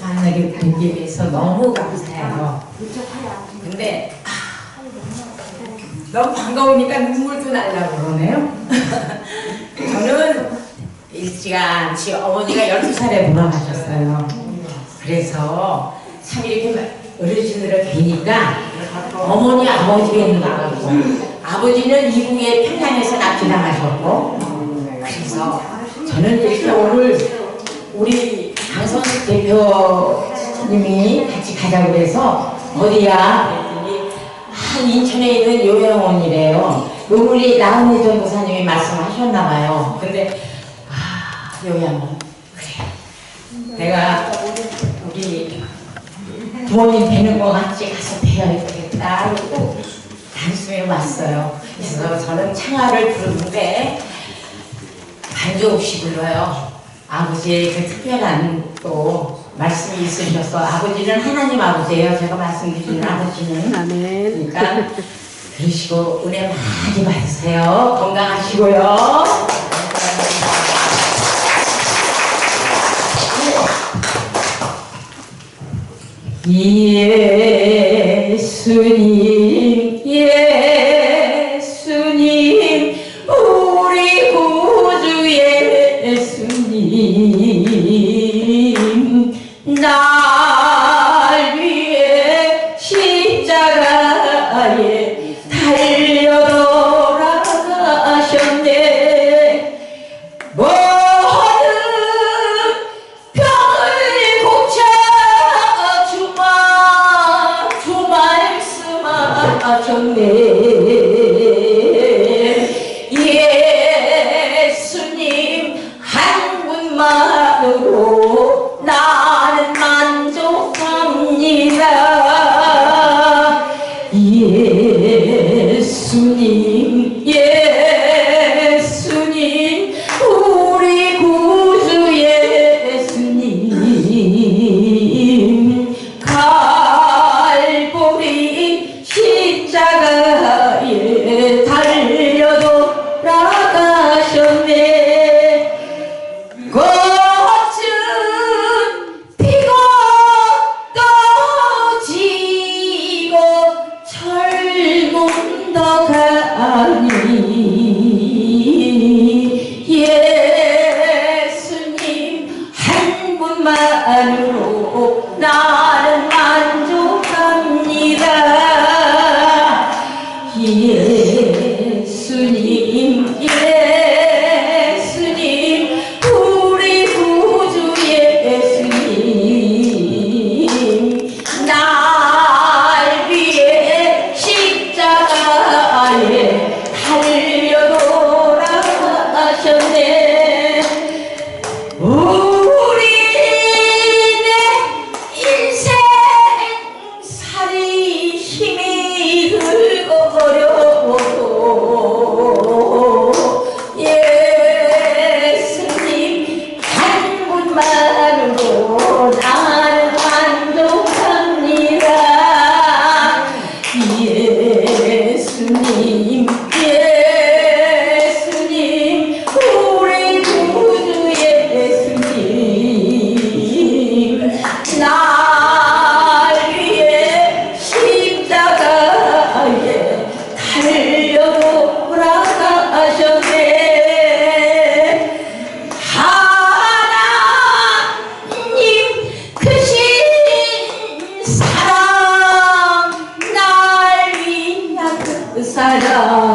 만나게 된 김에서 너무 감사해요. 근데 너무 반가우니까 눈물도 나려고 그러네요. 저는 일찌감치 어머니가 12살에 돌아가셨어요. 그래서 참 이렇게 어르신들을 뵈니까 어머니 아버지가 나가고 아버지는 이국의 평양에서 납치당하셨고 그래서 저는 이렇게 오늘 우리 강선식 대표님이 같이 가자고 그래서 어디야? 그랬더니 아, 인천에 있는 요양원이래요. 우리 나은희 전도사님이 말씀하셨나 봐요. 근데 아 요양원 그래. 내가 우리 부모님 뵈는 거 같이 가서 되겠다 그러고 단숨에 왔어요. 그래서 저는 창화를 부르는데 반주 없이 불러요. 아버지의 그 특별한 또 말씀이 있으셔서 아버지는 하나님 아버지예요. 제가 말씀드리는 아버지는 아멘. 그러니까 그러시고 은혜 많이 받으세요. 건강하시고요. 예수님 예 말씀하셨네. 예수님 한 분만으로 나는 만족합니다. 예수님 사랑 날 위한 그 사랑